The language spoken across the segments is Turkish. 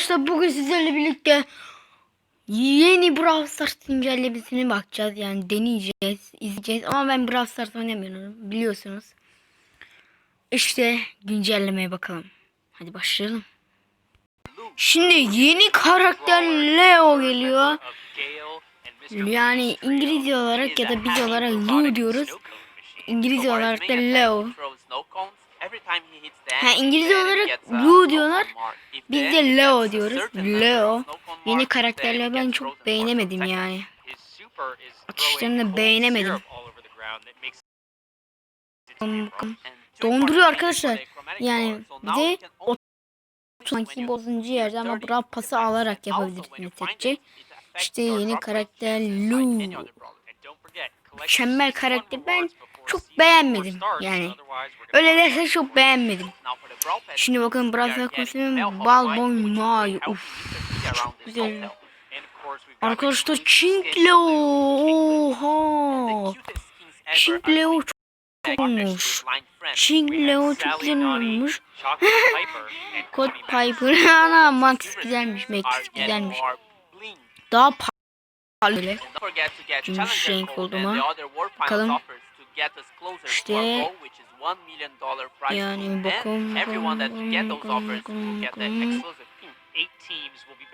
arkadaşlar bugün sizlerle birlikte yeni Brawl Stars güncellemesine bakacağız. Yani deneyeceğiz, izleyeceğiz. Ama ben Brawl Stars oynamıyorum biliyorsunuz. İşte güncellemeye bakalım. Hadi başlayalım. Şimdi yeni karakter Leo geliyor. Yani İngilizce olarak ya da biz olarak Lou diyoruz. İngilizce olarak da Leo. Ha, İngilizce olarak Lou diyorlar. Biz de Leo diyoruz. Leo. Yeni karakterleri ben çok beğenemedim yani. Atışlarını beğenemedim. Donduruyor arkadaşlar. Yani bir de o sanki bozuncu yerde ama bra pası alarak yapabilirsiniz tekçe. İşte yeni karakter Lou. Mükemmel karakter. Ben çok beğenmedim yani. Öyle derse çok beğenmedim. Şimdi bakın Brawl Stars kostümüm Balbon May. Uf, çok güzel. Arkadaşlar King Leo. Oha. King Leo çok olmuş. King Leo çok güzel olmuş. Code Piper. Ana Max güzelmiş. Max güzelmiş. Daha pahalı. Gümüş renk oldu mu? Bakalım. İşte Yani bakalım.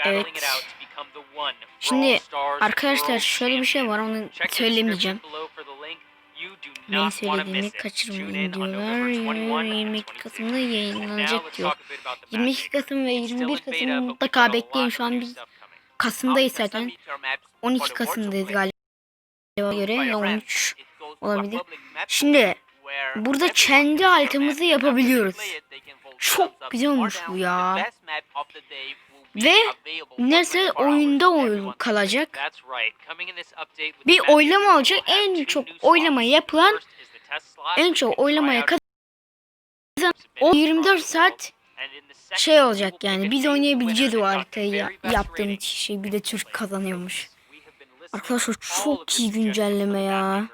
Evet. Şimdi arkadaşlar şöyle bir şey var onu söylemeyeceğim. Benim söylediğimi kaçırmayın diyorlar. 22 Kasım'da yayınlanacak diyor. 22 Kasım ve 21 Kasım'ı mutlaka bekleyin. Şu an biz Kasım'dayız zaten. 12 Kasım'dayız galiba göre ya 13 olabilir. Şimdi burada kendi haritamızı yapabiliyoruz. Çok güzel olmuş bu ya. Ve Neyse oyunda oyun kalacak. Bir oylama olacak. En çok oylama yapılan en çok oylamaya kazanan o 24 saat şey olacak yani biz oynayabileceğiz o haritayı ya, yaptığım şey bir de Türk kazanıyormuş. Arkadaşlar çok iyi güncelleme ya.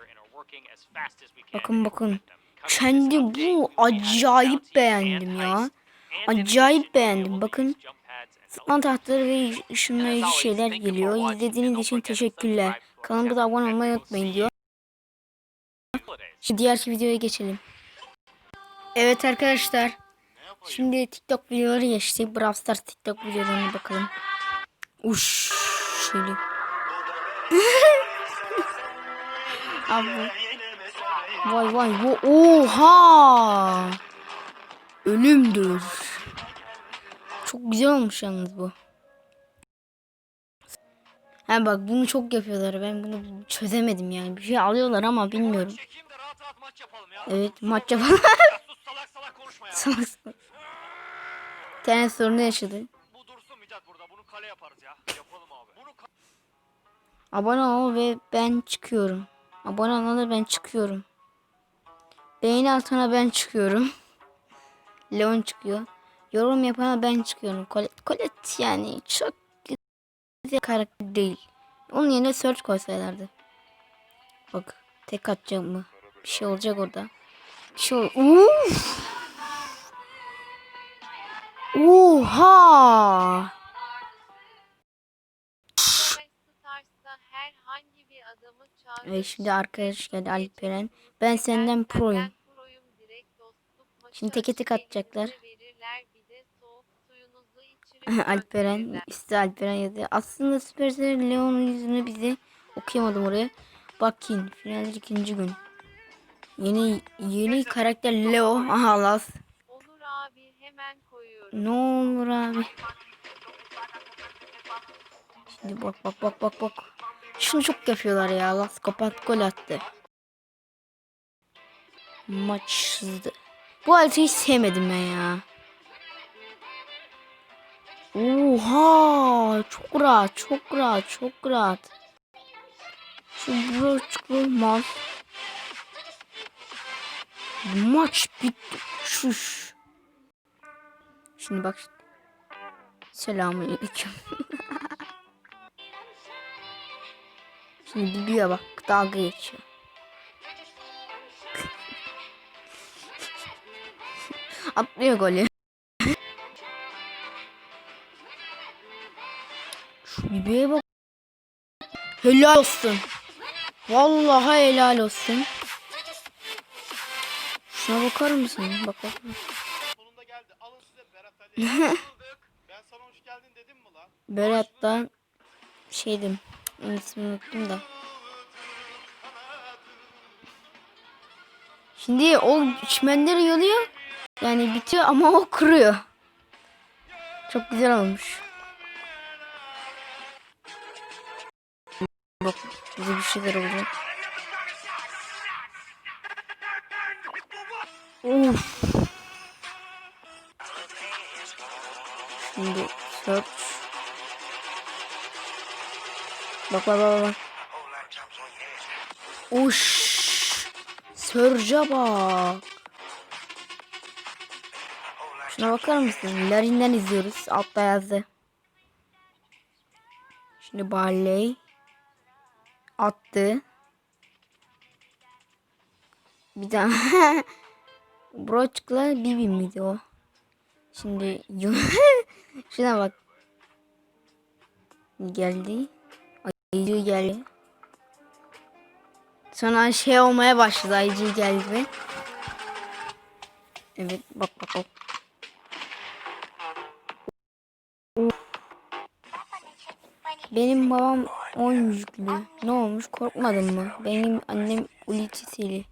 Bakın bakın. Kendi bu acayip beğendim ya. Acayip beğendim. Bakın. Zıplama tahtları ve ışınlayıcı şeyler geliyor. İzlediğiniz için teşekkürler. Kanalıma da abone olmayı unutmayın diyor. Şimdi diğer videoya geçelim. Evet arkadaşlar. Şimdi TikTok videoları geçtik. Brawl Stars TikTok videolarına bakalım. Uş. Şöyle. Abi. Vay vay vay. Oha. Ölümdür. Çok güzel olmuş yalnız bu. Ha bak bunu çok yapıyorlar. Ben bunu çözemedim yani. Bir şey alıyorlar ama bilmiyorum. Evet maç yapalım. salak salak. Bir tane sorunu yaşadı. Bu dursun Mithat burada. Bunu kale yaparız ya. Yapalım abi. Bunu Abone ol ve ben çıkıyorum. Abone olana ben çıkıyorum. Beğeni altına ben çıkıyorum. Leon çıkıyor. Yorum yapana ben çıkıyorum. Colette, Colette yani çok güzel karakter değil. Onun yerine search koysaylardı. Bak tek atacağım mı? Bir şey olacak orada. Bir şey ol Uf! Oha! Ve şimdi arkadaş geldi Alperen. Ben senden proyum. Şimdi teke tek atacaklar. Alperen işte Alperen yazıyor. Aslında Supercell Leon'un yüzünü bize okuyamadım oraya. Bakın final ikinci gün. Yeni yeni karakter Leo. Aha las. Olur abi hemen koyuyorum. Ne olur abi. Şimdi bak bak bak bak bak. Çok yapıyorlar ya. Las kapat gol attı. Maç hızlı. Bu haritayı hiç sevmedim ben ya. Oha çok rahat çok rahat çok rahat. Şu bro çıkmaz. Maç bitti. Şuş. Şimdi bak. Selamünaleyküm. Şimdi Bibi'ye bak dalga geçiyor. Atlıyor golü. Şu bebeğe bak. Helal olsun. Vallahi helal olsun. Şuna bakar mısın? Bak. bak. Sonunda geldi. Alın size Berat Ali. ben sana hoş geldin dedim mi lan? Berat'tan şeydim. Onun unuttum da. Şimdi o çimenleri yoluyor. Yani bitiyor ama o kuruyor. Çok güzel olmuş. Bak bize bir şeyler olacak. Of. Şimdi search. Bak bak bak bak. Uş. Sörce bak. Şuna bakar mısın? Larin'den izliyoruz. Altta yazdı. Şimdi Barley attı. Bir daha Broç'la Bibi miydi o? Şimdi şuna bak. Geldi. Ayıcı geldi. Sonra şey olmaya başladı. Ayıcı geldi. Evet bak bak bak. Benim babam oyuncuklu. Ne olmuş korkmadın mı? Benim annem uliçisiyle.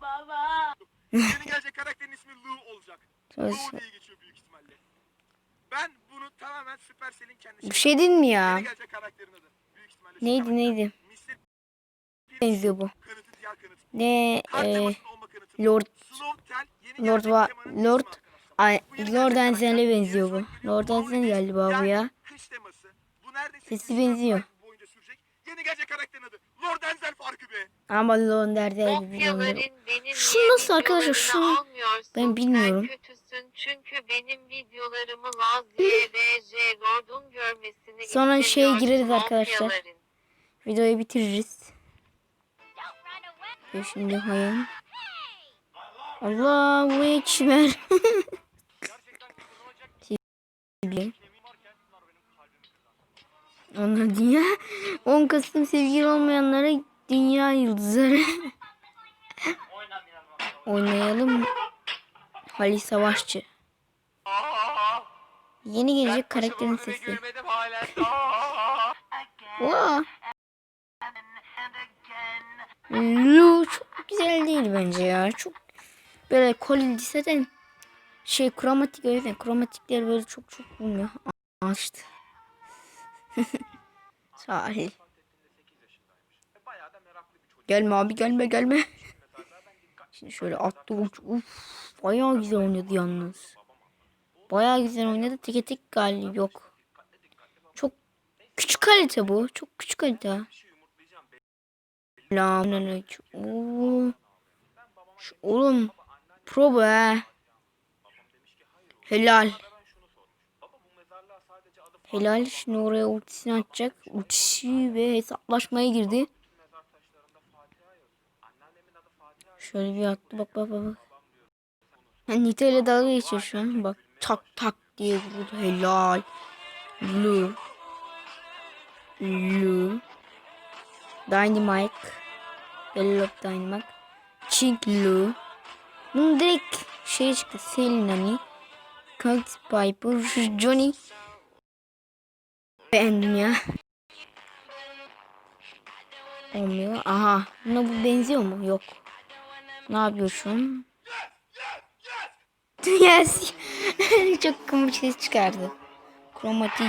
Yeni gelecek karakterin ismi Lou olacak. Lou diye geçiyor büyük ihtimalle. Ben bunu tamamen Supercell'in kendisi. Bir şey değil mi ya? Yeni gelecek karakterin adı. Neydi neydi? Benziyor bu. Ne e, kanıtı. Lord Lord va Lord. Ay, Lord karakter, benziyor bu. Lord ya. Kış teması. Bu neredeyse Sesi benziyor. yıl boyunca sürecek. Yeni gelecek karakterin adı. Lord Enzel farkı be. Ama Lord. Kopyaların benim Şu nasıl arkadaşlar? Şu- ben bilmiyorum. Sen kötüsün çünkü benim videolarımı Laz YBJ Lord'un görmesini Sonra şeye istemiyorsun gireriz arkadaşlar. Videoyu bitiririz. Ve şimdi hayal. Allahu Ekber. Onlar dünya 10 Kasım sevgili olmayanlara dünya yıldızları oynayalım Halil Savaşçı yeni gelecek karakterin sesi. Wow. Lu çok güzel değil bence ya. Çok böyle kolil zaten şey kromatik o yüzden kromatikleri böyle çok çok bulmuyor. Açtı. Sahil. Gelme abi gelme gelme. Şimdi şöyle attı uç. Uf, bayağı güzel oynadı yalnız. Bayağı güzel oynadı. Teke tek galip yok. Çok küçük kalite bu. Çok küçük kalite. Selamünaleyküm. Oo. Şu- Oğlum pro be. Helal. Helal şimdi oraya ultisini atacak. Ultisi ve hesaplaşmaya girdi. Şöyle bir attı bak bak bak. Yani Nita ile dalga geçiyor şu an. Bak tak tak diye vurdu. Helal. Lu. Lu. Dynamite. Yellow Dynamite. Chink Lu. Bunun direkt şey çıktı. Selinani. Colt Piper. Johnny. Beğendim ya. Olmuyor. Aha. Buna bu benziyor mu? Yok. Ne yapıyor şu an? Yes. Çok komik ses çıkardı. Kromatik.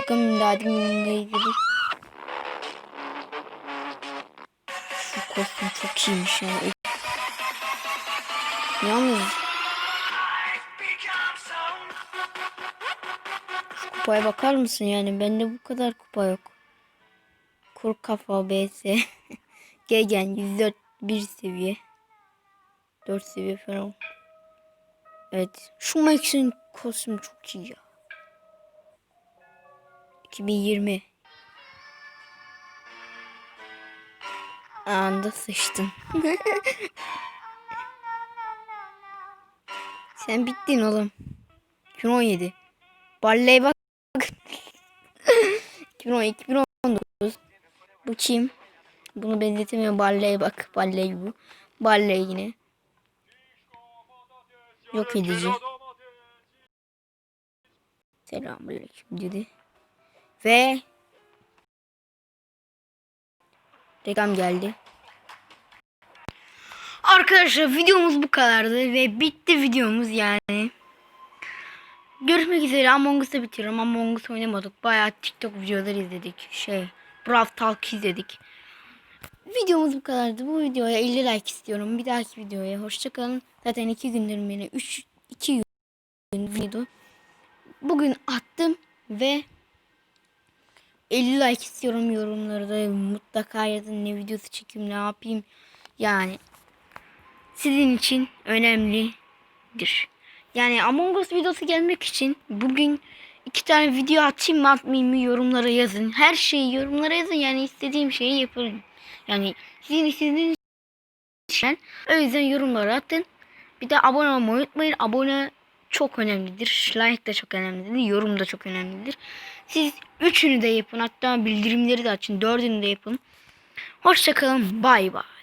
Bakın daha demin kostüm çok iyiymiş ya. Yalnız şu kupaya bakar mısın yani? Bende bu kadar kupa yok. Kur kafa BS. Gegen 104 bir seviye. 4 seviye falan. Evet. Şu Max'in kostümü çok iyi ya. 2020. Anda sıçtın. Sen bittin oğlum. 2017. Barley bak. 2010, 2019. Bu kim? Bunu benzetemiyorum. Balleye bak. Balley bu. Balley yine. Yok edici. Selamünaleyküm dedi. Ve reklam geldi. Arkadaşlar videomuz bu kadardı ve bitti videomuz yani. Görüşmek üzere Among Us'ı bitiriyorum. Among Us oynamadık. Bayağı TikTok videoları izledik. Şey, Brawl Talk izledik. Videomuz bu kadardı. Bu videoya 50 like istiyorum. Bir dahaki videoya hoşçakalın. Zaten 2 gündür beni 3 2 gün video. Bugün attım ve 50 like istiyorum yorumlarda. Mutlaka yazın ne videosu çekeyim ne yapayım. Yani sizin için önemlidir. Yani Among Us videosu gelmek için bugün iki tane video atayım mı atmayayım mı yorumlara yazın. Her şeyi yorumlara yazın yani istediğim şeyi yaparım. Yani sizin istediğiniz şey. O yüzden yorumlara atın. Bir de abone olmayı unutmayın. Abone çok önemlidir. Like de çok önemlidir. Yorum da çok önemlidir. Siz üçünü de yapın. Hatta bildirimleri de açın. Dördünü de yapın. Hoşçakalın. Bay bay.